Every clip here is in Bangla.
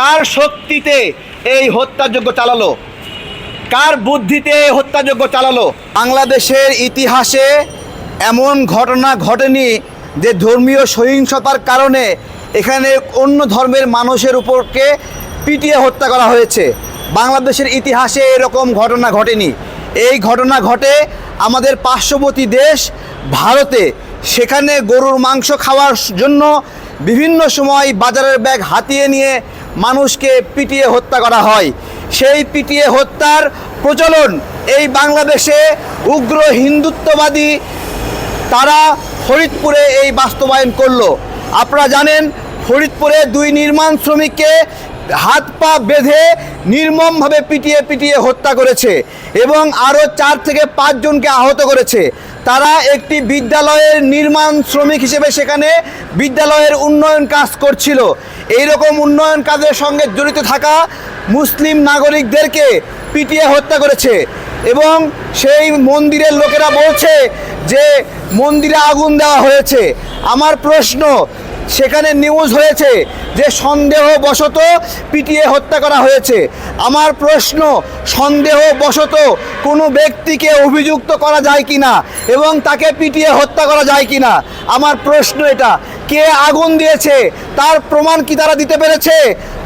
কার শক্তিতে এই হত্যাযজ্ঞ চালালো? কার বুদ্ধিতে এই হত্যাযজ্ঞ চালালো? বাংলাদেশের ইতিহাসে এমন ঘটনা ঘটেনি যে ধর্মীয় সহিংসতার কারণে এখানে অন্য ধর্মের মানুষের উপরকে পিটিয়ে হত্যা করা হয়েছে। বাংলাদেশের ইতিহাসে এরকম ঘটনা ঘটেনি। এই ঘটনা ঘটে আমাদের পার্শ্ববর্তী দেশ ভারতে। সেখানে গরুর মাংস খাওয়ার জন্য বিভিন্ন সময় বাজারের ব্যাগ হাতিয়ে নিয়ে মানুষকে পিটিয়ে হত্যা করা হয়। সেই পিটিয়ে হত্যার প্রচলন এই বাংলাদেশে উগ্র হিন্দুত্ববাদী তারা ফরিদপুরে এই বাস্তবায়ন করল। আপনারা জানেন, ফরিদপুরে দুই নির্মাণ শ্রমিককে হাত পা বেঁধে নির্মমভাবে পিটিয়ে পিটিয়ে হত্যা করেছে এবং আরও চার থেকে পাঁচজনকে আহত করেছে। তারা একটি বিদ্যালয়ের নির্মাণ শ্রমিক হিসেবে সেখানে বিদ্যালয়ের উন্নয়ন কাজ করছিল। এই রকম উন্নয়ন কাজের সঙ্গে জড়িত থাকা মুসলিম নাগরিকদেরকে পিটিয়ে হত্যা করেছে এবং সেই মন্দিরের লোকেরা বলছে যে মন্দিরে আগুন দেওয়া হয়েছে। আমার প্রশ্ন সেখানে নিউজ হয়েছে যে সন্দেহবশত পিটিয়ে হত্যা করা হয়েছে। আমার প্রশ্ন, সন্দেহবশত কোনো ব্যক্তিকে অভিযুক্ত করা যায় কি না এবং তাকে পিটিয়ে হত্যা করা যায় কি না আমার প্রশ্ন এটা। কে আগুন দিয়েছে? তার প্রমাণ কি তারা দিতে পেরেছে?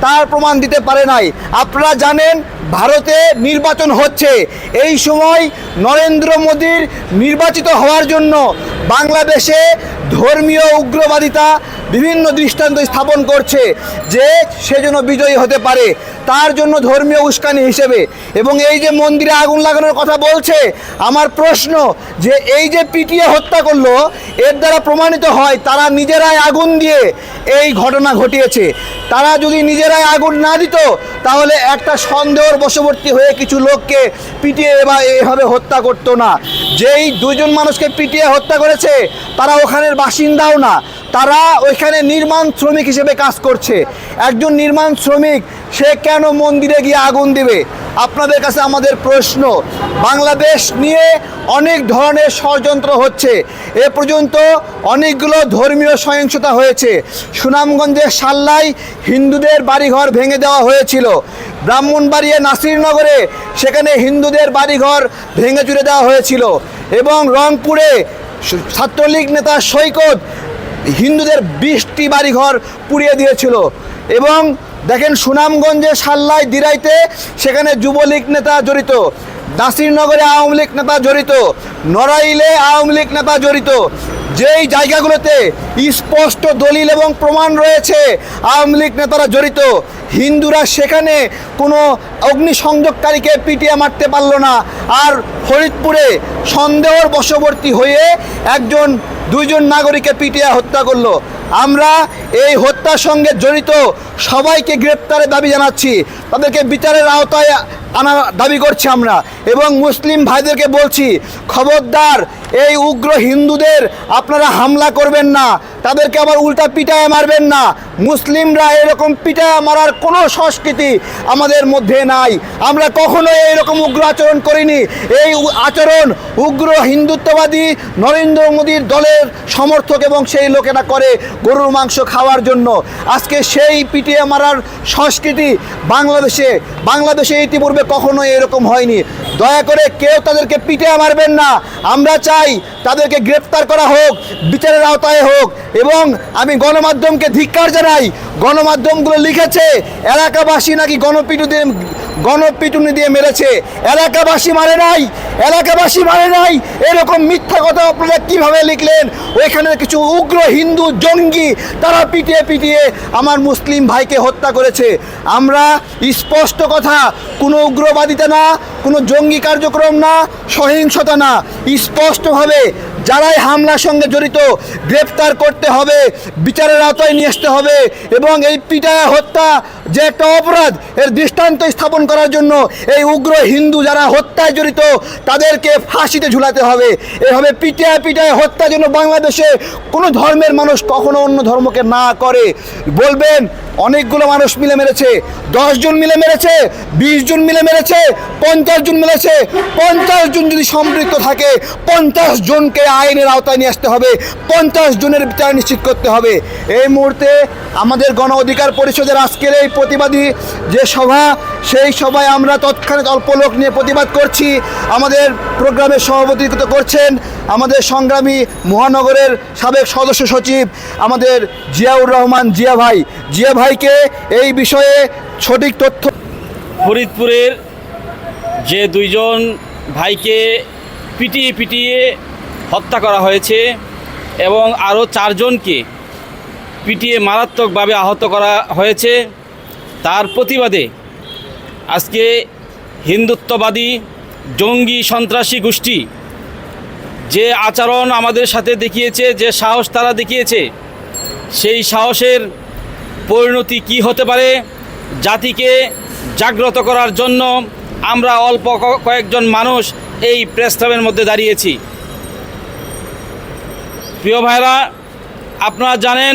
তার প্রমাণ দিতে পারে নাই। আপনারা জানেন ভারতে নির্বাচন হচ্ছে। এই সময় নরেন্দ্র মোদীর নির্বাচিত হওয়ার জন্য বাংলাদেশে ধর্মীয় উগ্রবাদিতা বিভিন্ন দৃষ্টান্ত স্থাপন করছে যে সে যেন বিজয়ী হতে পারে। তার জন্য ধর্মীয় উস্কানি হিসেবে। এবং এই যে মন্দিরে আগুন লাগানোর কথা বলছে, আমার প্রশ্ন যে এই যে পিটিয়ে হত্যা করল, এর দ্বারা প্রমাণিত হয় তারা নিজেরাই আগুন দিয়ে এই ঘটনা ঘটিয়েছে। তারা যদি নিজেরাই আগুন না দিত, তাহলে একটা সন্দেহর বশবর্তী হয়ে কিছু লোককে পিটিয়ে বা এভাবে হত্যা করতো না। যেই দুজন মানুষকে পিটিয়ে হত্যা করেছে, তারা ওখানের বাসিন্দাও না। তারা ওইখানে নির্মাণ শ্রমিক হিসেবে কাজ করছে। একজন নির্মাণ শ্রমিক সে কেন মন্দিরে গিয়ে আগুন দিবে? আপনাদের কাছে আমাদের প্রশ্ন। বাংলাদেশ নিয়ে অনেক ধরনের ষড়যন্ত্র হচ্ছে। এ পর্যন্ত অনেকগুলো ধর্মীয় সহিংসতা হয়েছে। সুনামগঞ্জের সাল্লাই হিন্দুদের বাড়িঘর ভেঙে দেওয়া হয়েছিল। ব্রাহ্মণবাড়িয়া নাসিরনগরে সেখানে হিন্দুদের বাড়িঘর ভেঙে চুরে দেওয়া হয়েছিল এবং রংপুরে ছাত্রলীগ নেতা সৈকত হিন্দুদের বিশটি বাড়িঘর পুড়িয়ে দিয়েছিল এবং দেখেন সুনামগঞ্জে সাল্লাই দিরাইতে সেখানে যুবলীগ নেতা জড়িত, নাসিরনগরে আওয়ামী লীগ নেতা জড়িত, নড়াইলে আওয়ামী লীগ নেতা জড়িত। যেই জায়গাগুলোতে স্পষ্ট দলিল এবং প্রমাণ রয়েছে আওয়ামী লীগ নেতারা জড়িত, হিন্দুরা সেখানে কোনো অগ্নিসংযোগকারীকে পিটিয়ে মারতে পারল না। আর ফরিদপুরে সন্দেহর বশবর্তী হয়ে একজন, দুইজন নাগরিককে পিটিয়ে হত্যা করল। আমরা এই হত্যার সঙ্গে জড়িত সবাইকে গ্রেপ্তারের দাবি জানাচ্ছি। তাদেরকে বিচারের আওতায় আনা দাবি করছি আমরা এবং মুসলিম ভাইদেরকে বলছি, খবরদার এই উগ্র হিন্দুদের আপনারা হামলা করবেন না, তাদেরকে আবার উল্টা পিটায় মারবেন না। মুসলিমরা এরকম পিটায় মারার কোনো সংস্কৃতি আমাদের মধ্যে নাই। আমরা কখনো এইরকম উগ্র আচরণ করিনি। এই আচরণ উগ্র হিন্দুত্ববাদী নরেন্দ্র মোদীর দলের সমর্থক এবং সেই লোকেরা করে গরুর মাংস খাওয়ার জন্য। আজকে সেই পিটিয়ে মারার সংস্কৃতি বাংলাদেশে বাংলাদেশে ইতিপূর্বে কখনো এরকম হয়নি। দয়া করে কেউ তাদেরকে পিটিয়ে মারবেন না। আমরা চাই তাদেরকে গ্রেপ্তার করা হোক, বিচারের আওতায় হোক। এবং আমি গণমাধ্যমকে ধিক্কার জানাই, গণমাধ্যমগুলো লিখেছে, এলাকাবাসী নাকি গণপিটু দিয়ে গণপিটুনি দিয়ে মেরেছে। এলাকাবাসী মারে নাই, এলাকাবাসী মারে নাই। এরকম মিথ্যা কথা আপনারা কীভাবে লিখলেন? ওইখানে কিছু উগ্র হিন্দু জঙ্গি, তারা পিটিয়ে পিটিয়ে আমার মুসলিম ভাইকে হত্যা করেছে। আমরা স্পষ্ট কথা, কোনো উগ্রবাদিতা না, কোনো জঙ্গি কার্যক্রম না, সহিংসতা না। স্পষ্টভাবে যারাই হামলার সঙ্গে জড়িত, গ্রেপ্তার করতে হবে, বিচারের আওতায় নিয়ে আসতে হবে এবং এই পিটায়া হত্যা যে একটা অপরাধ এর দৃষ্টান্ত স্থাপন করার জন্য এই উগ্র হিন্দু যারা হত্যায় জড়িত, তাদেরকে ফাঁসিতে ঝুলাতে হবে। এভাবে পিটায় পিটায় হত্যা যেন বাংলাদেশে কোনো ধর্মের মানুষ কখনো অন্য ধর্মকে না করে। বলবেন, অনেকগুলো মানুষ মিলে মেরেছে। জন মিলে মেরেছে, বিশ জন মিলে মেরেছে, পঞ্চাশ জন মিলেছে। পঞ্চাশ জন যদি সম্পৃক্ত থাকে, পঞ্চাশ জনকে আইনের আওতায় নিয়ে আসতে হবে। পঞ্চাশ জনের বিচার নিশ্চিত করতে হবে। এই মুহূর্তে আমাদের গণ অধিকার পরিষদের আজকের এই প্রতিবাদী যে সভা, সেই সভায় আমরা তৎক্ষণাৎ অল্প লোক নিয়ে প্রতিবাদ করছি। আমাদের প্রোগ্রামের সভাপতিত্ব করছেন। আমাদের সংগ্রামী মহানগরের সাবেক সদস্য সচিব, আমাদের জিয়াউর রহমান জিয়া ভাই। জিয়া ভাইকে এই বিষয়ে সঠিক তথ্য ফরিদপুরের যে দুইজন ভাইকে পিটিয়ে পিটিয়ে হত্যা করা হয়েছে এবং আরও চারজনকে পিটিয়ে মারাত্মকভাবে আহত করা হয়েছে। তার প্রতিবাদে আজকে হিন্দুত্ববাদী জঙ্গি সন্ত্রাসী গোষ্ঠী যে আচরণ আমাদের সাথে দেখিয়েছে, যে সাহস তারা দেখিয়েছে, সেই সাহসের পরিণতি কি হতে পারে, জাতিকে জাগ্রত করার জন্য আমরা অল্প কয়েকজন মানুষ এই প্রেস ক্লাবের মধ্যে দাঁড়িয়েছি। প্রিয় ভাইরা আপনারা জানেন,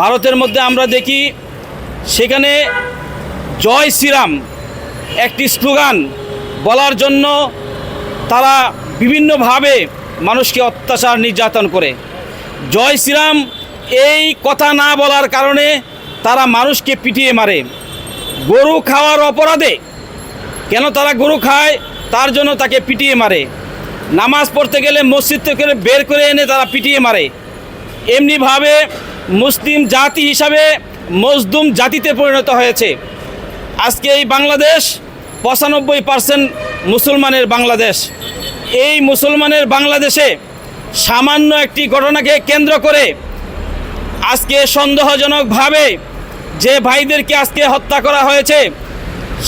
ভারতের মধ্যে আমরা দেখি সেখানে জয় শ্রীরাম একটি স্লোগান বলার জন্য তারা বিভিন্নভাবে মানুষকে অত্যাচার নির্যাতন করে। জয় শ্রীরাম এই কথা না বলার কারণে তারা মানুষকে পিটিয়ে মারে। গরু খাওয়ার অপরাধে কেন তারা গরু খায় তার জন্য তাকে পিটিয়ে মারে। নামাজ পড়তে গেলে মসজিদ থেকে বের করে এনে তারা পিটিয়ে মারে। এমনিভাবে মুসলিম জাতি হিসাবে মজদুম জাতিতে পরিণত হয়েছে। আজকে এই বাংলাদেশ পঁচানব্বই পার্সেন্ট মুসলমানের বাংলাদেশ। এই মুসলমানের বাংলাদেশে সামান্য একটি ঘটনাকে কেন্দ্র করে আজকে সন্দেহজনকভাবে যে ভাইদেরকে আজকে হত্যা করা হয়েছে,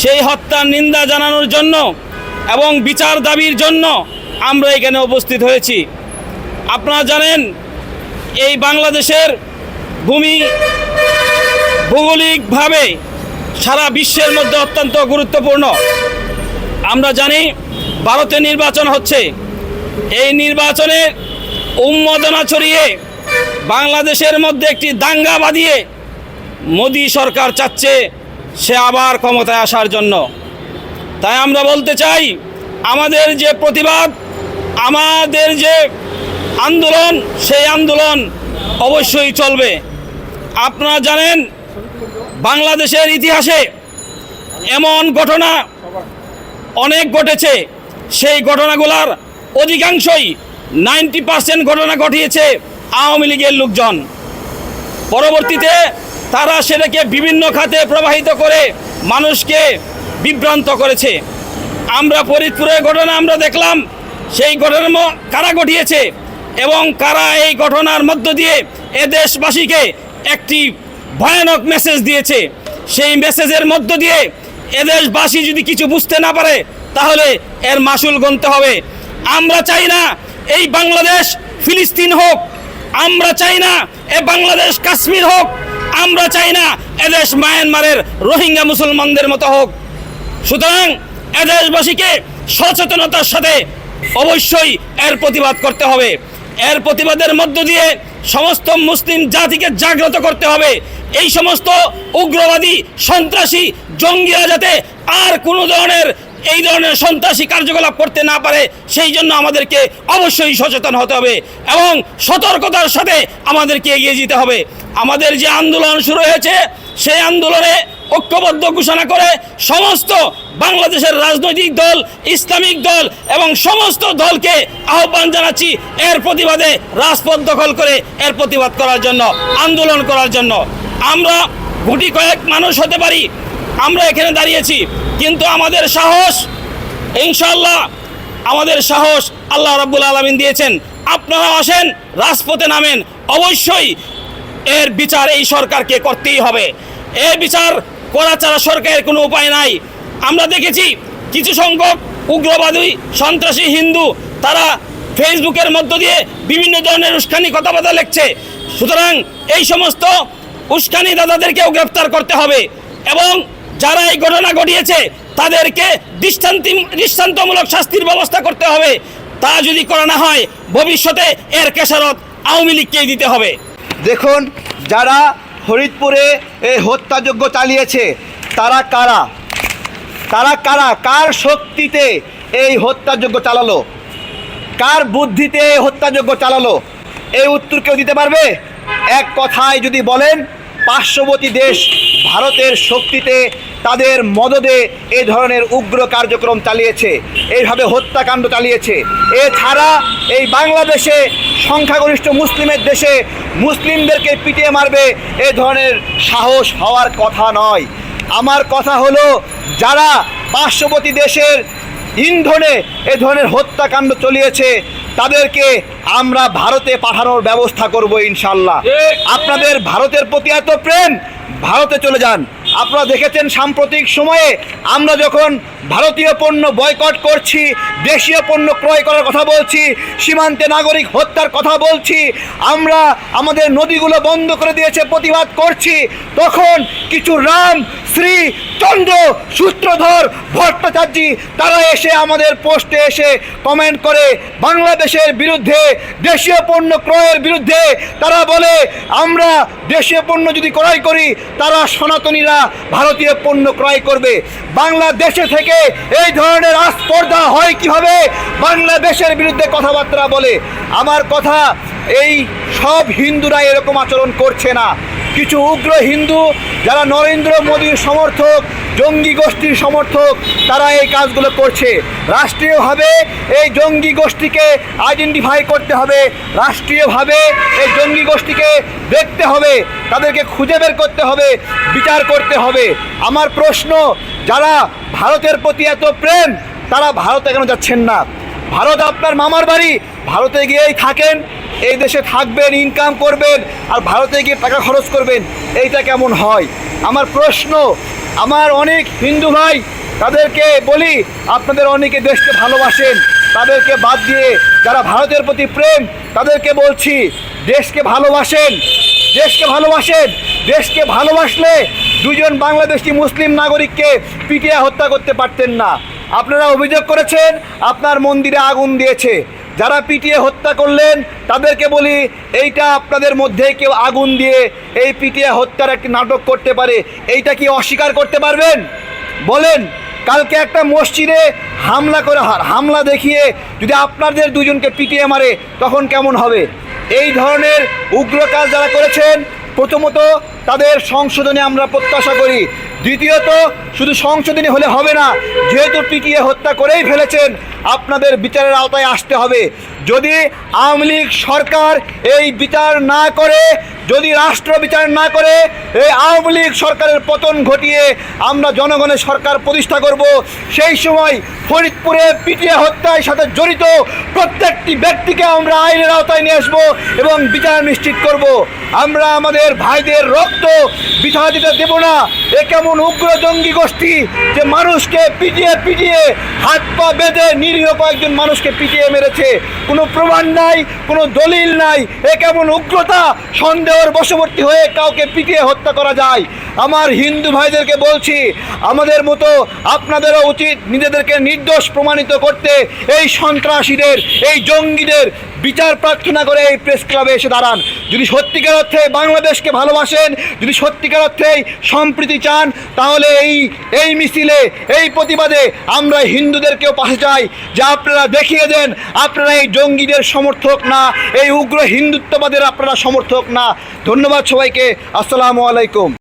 সেই হত্যার নিন্দা জানানোর জন্য এবং বিচার দাবির জন্য আমরা এখানে উপস্থিত হয়েছি। আপনারা জানেন, এই বাংলাদেশের ভূমি ভৌগোলিকভাবে সারা বিশ্বের মধ্যে অত্যন্ত গুরুত্বপূর্ণ। আমরা জানি ভারতে নির্বাচন হচ্ছে। এই নির্বাচনের উন্মোদনা ছড়িয়ে বাংলাদেশের মধ্যে একটি দাঙ্গা বাঁধিয়ে মোদী সরকার চাচ্ছে সে আবার ক্ষমতায় আসার জন্য। তাই আমরা বলতে চাই, আমাদের যে প্রতিবাদ, আমাদের যে আন্দোলন, সেই আন্দোলন অবশ্যই চলবে। আপনারা জানেন বাংলাদেশের ইতিহাসে এমন ঘটনা অনেক ঘটেছে। সেই ঘটনাগুলার অধিকাংশই নাইনটি পার্সেন্ট ঘটনা ঘটিয়েছে আওয়ামী লীগের লোকজন। পরবর্তীতে তারা সেটাকে বিভিন্ন খাতে প্রবাহিত করে মানুষকে বিভ্রান্ত করেছে। আমরা ফরিদপুরের ঘটনা আমরা দেখলাম, সেই ঘটনা কারা ঘটিয়েছে এবং কারা এই ঘটনার মধ্য দিয়ে এ দেশবাসীকে একটি ভয়ানক মেসেজ দিয়েছে। সেই মেসেজের মধ্য দিয়ে এদেশবাসী যদি কিছু বুঝতে না পারে, তাহলে এর মাসুল গুনতে হবে। আমরা চাই না এই বাংলাদেশ ফিলিস্তিন হোক, আমরা চাই না এ বাংলাদেশ কাশ্মীর হোক, আমরা চাই না এদেশ মায়ানমারের রোহিঙ্গা মুসলমানদের মতো হোক। সুতরাং এদেশবাসীকে সচেতনতার সাথে অবশ্যই এর প্রতিবাদ করতে হবে। এর প্রতিবাদের মধ্য দিয়ে সমস্ত মুসলিম জাতিকে জাগ্রত করতে হবে। এই সমস্ত উগ্রবাদী, সন্ত্রাসী জঙ্গিরা যাতে আর কোনো ধরনের এই ধরনের সন্ত্রাসী কার্যকলাপ করতে না পারে, সেই জন্য আমাদেরকে অবশ্যই সচেতন হতে হবে এবং সতর্কতার সাথে আমাদেরকে এগিয়ে যেতে হবে। আমাদের যে আন্দোলন শুরু হয়েছে, সেই আন্দোলনে ঐক্যবদ্ধ ঘোষণা করে সমস্ত বাংলাদেশের রাজনৈতিক দল, ইসলামিক দল এবং সমস্ত দলকে আহ্বান জানাচ্ছি এর প্রতিবাদে রাজপথ দখল করে এর প্রতিবাদ করার জন্য, আন্দোলন করার জন্য। আমরা গুটি কয়েক মানুষ হতে পারি, আমরা এখানে দাঁড়িয়েছি। কিন্তু আমাদের সাহস ইনশাল্লাহ আমাদের সাহস আল্লাহ রাব্বুল আলমিন দিয়েছেন। আপনারা আসেন, রাজপথে নামেন। অবশ্যই এর বিচার এই সরকারকে করতেই হবে। এর বিচার করা ছাড়া সরকারের কোনো উপায় নাই। আমরা দেখেছি কিছু সংখ্যক উগ্রবাদী, সন্ত্রাসী, হিন্দু, তারা ফেসবুকের মধ্য দিয়ে বিভিন্ন ধরনের উস্কানি, কথাবার্তা লিখছে। সুতরাং এই সমস্ত উস্কানি দাদাদেরকেও গ্রেপ্তার করতে হবে এবং যারা এই ঘটনা ঘটিয়েছে, তাদেরকে দৃষ্টান্তি দৃষ্টান্তমূলক শাস্তির ব্যবস্থা করতে হবে। তা যদি করা না হয়, ভবিষ্যতে এর কেসারত আওয়ামী লীগকেই দিতে হবে। দেখুন, যারা ফরিদপুরে এই হত্যাযজ্ঞ চালিয়েছে, তারা কারা? তারা কারা? কার শক্তিতে এই হত্যাযজ্ঞ চালালো? কার বুদ্ধিতে হত্যাযজ্ঞ চালালো? এই উত্তর কেউ দিতে পারবে? এক কথায় যদি বলেন পার্শ্ববর্তী দেশ ভারতের শক্তিতে তাদের মদদে এই ধরনের উগ্র কার্যক্রম চালিয়েছে, এইভাবে হত্যাকাণ্ড চালিয়েছে। এছাড়া এই বাংলাদেশে সংখ্যাগরিষ্ঠ মুসলিমের দেশে মুসলিমদেরকে পিটিয়ে মারবে এ ধরনের সাহস হওয়ার কথা নয়। আমার কথা হলো, যারা পার্শ্ববর্তী দেশের ইন্ধনে এ ধরনের হত্যাকাণ্ড চলিয়েছে তাদেরকে আমরা ভারতে পাঠানোর ব্যবস্থা করব ইনশাল্লাহ। আপনাদের ভারতের প্রতি এত প্রেম ভারতে চলে যান। আপনারা দেখেছেন সাম্প্রতিক সময়ে আমরা যখন ভারতীয় পণ্য বয়কট করছি দেশীয় পণ্য ক্রয় করার কথা বলছি সীমান্তে নাগরিক হত্যার কথা বলছি আমরা আমাদের নদীগুলো বন্ধ করে দিয়েছে প্রতিবাদ করছি তখন কিছু রাম শ্রী চন্দ্র সূত্রধর ভট্টাচার্য, তারা এসে আমাদের পোস্টে এসে কমেন্ট করে, বাংলাদেশের বিরুদ্ধে, দেশীয় পণ্য ক্রয়ের বিরুদ্ধে, তারা বলে, আমরা দেশীয় পণ্য যদি ক্রয় করি, তারা সনাতনীরা ভারতীয় পণ্য ক্রয় করবে। বাংলাদেশে থেকে এই ধরনের আস্পর্ধা হয় কীভাবে? বাংলাদেশের বিরুদ্ধে কথাবার্তা বলে। আমার কথা, এই সব হিন্দুরা এরকম আচরণ করছে না। কিছু উগ্র হিন্দু, যারা নরেন্দ্র মোদীর সমর্থক জঙ্গি গোষ্ঠীর সমর্থক তারা এই কাজগুলো করছে। রাষ্ট্রীয়ভাবে এই জঙ্গি গোষ্ঠীকে আইডেন্টিফাই করতে হবে। রাষ্ট্রীয়ভাবে এই জঙ্গি গোষ্ঠীকে দেখতে হবে। তাদেরকে খুঁজে বের করতে হবে, বিচার করতে হবে। আমার প্রশ্ন, যারা ভারতের প্রতি এত প্রেম, তারা ভারতে কেন যাচ্ছেন না? ভারত আপনার মামার বাড়ি, ভারতে গিয়েই থাকেন, এই দেশে থাকবেন ইনকাম করবেন, আর ভারতে গিয়ে টাকা খরচ করবেন, এইটা কেমন হয়? আমার প্রশ্ন আমার অনেক হিন্দু ভাই, তাদেরকে বলি, আপনাদের অনেকে দেশকে ভালোবাসেন, তাদেরকে বাদ দিয়ে যারা ভারতের প্রতি প্রেম, তাদেরকে বলছি, দেশকে ভালোবাসেন দেশকে ভালোবাসেন, দেশকে ভালোবাসলে দুজন বাংলাদেশি মুসলিম নাগরিককে পিটিয়ে হত্যা করতে পারতেন না। আপনারা অভিযোগ করেছেন, আপনার মন্দিরে আগুন দিয়েছে। যারা পিটিয়ে হত্যা করলেন, তাদেরকে বলি, এইটা আপনাদের মধ্যে কেউ আগুন দিয়ে এই পিটিয়ে হত্যার একটি নাটক করতে পারে। এইটা কি অস্বীকার করতে পারবেন? বলেন, কালকে একটা মসজিদে হামলা করে হামলা দেখিয়ে যদি আপনাদের দুজনকে পিটিয়ে মারে, তখন কেমন হবে? এই ধরনের উগ্র কাজ যারা করেছেন, প্রথমত তাদের সংশোধনে আমরা প্রত্যাশা করি। দ্বিতীয়ত, শুধু সংশোধনী হলে হবে না, যেহেতু পিটিয়ে হত্যা করেই ফেলেছেন, আপনাদের বিচারের আওতায় আসতে হবে। যদি আওয়ামী লীগ সরকার এই বিচার না করে, যদি রাষ্ট্র বিচার না করে, এই আওয়ামী লীগ সরকারের পতন ঘটিয়ে আমরা জনগণের সরকার প্রতিষ্ঠা করব, সেই সময় ফরিদপুরে পিটিয়ে হত্যার সাথে জড়িত প্রত্যেকটি ব্যক্তিকে আমরা আইনের আওতায় নিয়ে আসব এবং বিচার নিশ্চিত করব। আমরা আমাদের ভাইদের রক্ত বিছা দিতে দেব না। এ কেমন উগ্র জঙ্গি গোষ্ঠী যে মানুষকে পিটিয়ে পিটিয়ে হাত পা বেঁধে নিরীহ কয়েকজন মানুষকে পিটিয়ে মেরেছে? কোনো প্রমাণ নাই, কোনো দলিল নাই। এ কেমন উগ্রতা, সন্দেহের বশবর্তী হয়ে কাউকে পিটিয়ে হত্যা করা যায়? আমার হিন্দু ভাইদেরকে বলছি, আমাদের মতো আপনাদেরও উচিত নিজেদেরকে নির্দোষ প্রমাণিত করতে। এই সন্ত্রাসীদের, এই জঙ্গিদের বিচার প্রার্থনা করে এই প্রেস ক্লাবে এসে দাঁড়ান। যদি সত্যিকার অর্থে বাংলাদেশকে ভালোবাসেন, যদি সত্যিকার অর্থে সম্প্রীতি চান, তাহলে এই এই মিছিলে, এই প্রতিবাদে আমরা হিন্দুদেরকেও পাশে চাই। যে আপনারা দেখিয়ে দেন, আপনারা এই জঙ্গিদের সমর্থক না, এই উগ্র হিন্দুত্ববাদের আপনারা সমর্থক না। ধন্যবাদ সবাইকে, আসসালামু আলাইকুম।